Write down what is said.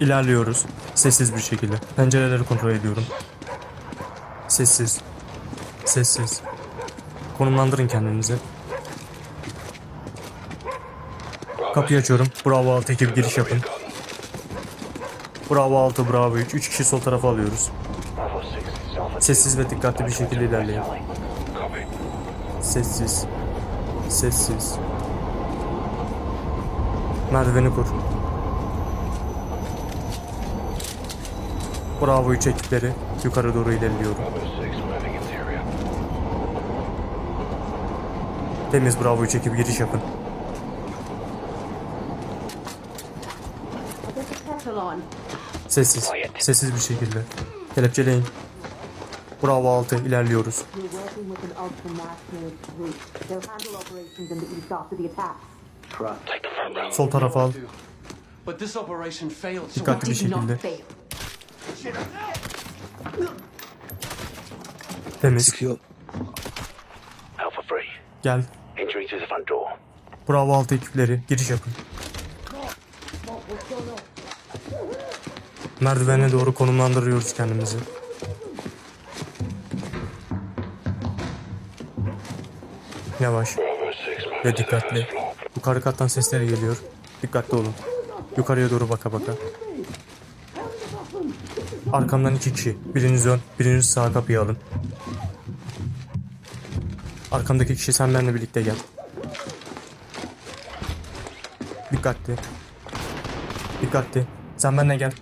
İlerliyoruz. Sessiz bir şekilde. Pencereleri kontrol ediyorum. Sessiz. Sessiz. Konumlandırın kendinizi. Kapıyı açıyorum. Bravo 6 ekip giriş yapın. Bravo 6, Bravo 3. 3 kişi sol tarafa alıyoruz. Sessiz ve dikkatli bir şekilde ilerleyin. Sessiz. Sessiz. Merdiveni kur. Bravo 3 ekipleri yukarı doğru ilerliyorum. Temiz Bravo 3 ekibi giriş yapın. Sessiz. Sessiz bir şekilde. Kelepçeleyin. Bravo 6 ilerliyoruz. Sol tarafa al. Dikkatli bir şekilde. Temiz. Sıkıyor. Alpha Free. Gel. Entry to the front door. Bravo 6 ekipleri giriş yapın. Merdivene doğru konumlandırıyoruz kendimizi. Yavaş ve dikkatli. Yukarı kattan sesler geliyor. Dikkatli olun. Yukarıya doğru baka baka. Arkamdan iki kişi. Biriniz ön, biriniz sağ kapıyı alın. Arkamdaki kişi sen benimle birlikte gel. Dikkatli. Dikkatli. Sen benimle gel.